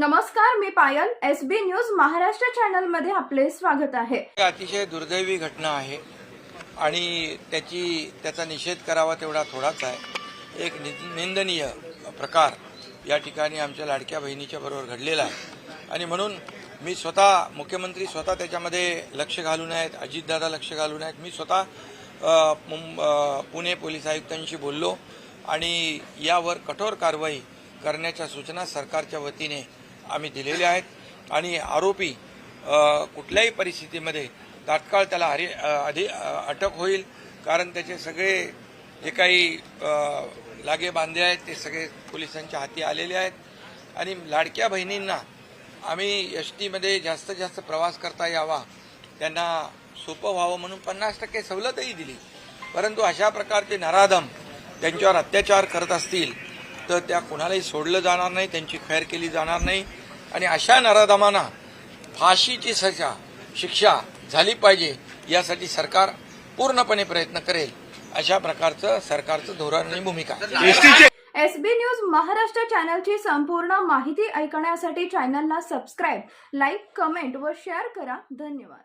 नमस्कार मी Payal S B news Maharashtra चॅनलमध्ये आपले स्वागत आहे. अतिशय दुर्दैवी घटना आहे आणि त्याची त्याचा निषेध करावा तेवढा थोडाच आहे. एक नि- निंदनीय प्रकार या ठिकाणी आमच्या लाडक्या बहिणीच्या बरोबर घडलेला आहे. आणि म्हणून मी स्वतः मुख्यमंत्री स्वतः त्याच्यामध्ये लक्ष घालून आहेत अजितदादा लक्ष घालून आहेत. मी स्वतः मुं- पुणे पोलीस आयुक्तांशी बोललो आणि यावर कठोर कारवाई करण्याच्या सूचना सरकारच्या वतीने आम्ही दिलेले आहेत. आणि आरोपी कुठल्याही परिस्थितीमध्ये तात्काळ त्याला हरी आधी अधि अटक होईल. कारण त्याचे सगळे जे काही लागे बांधे आहेत ते सगळे पोलिसांच्या हाती आलेले आहेत. आणि लाडक्या बहिणींना आम्ही एस टीमध्ये जास्तीत जास्त प्रवास करता यावा. त्यांना सोपं व्हावं म्हणून पन्नास टक्के सवलतही दिली. परंतु अशा प्रकारचे नराधम त्यांच्यावर अत्याचार करत असतील तर त्या कुणालाही सोडलं जाणार नाही त्यांची खैर केली जाणार नाही. आणि अशा नराधमांना फाशीची सजा शिक्षा झाली पाहिजे यासाठी सरकार पूर्णपणे प्रयत्न करेल. अशा प्रकारचं सरकारचं धोरण आणि भूमिका. आहे. एस बी न्यूज महाराष्ट्र चॅनलची संपूर्ण माहिती ऐकण्यासाठी चॅनलला सबस्क्राईब लाईक कमेंट व शेअर करा. धन्यवाद.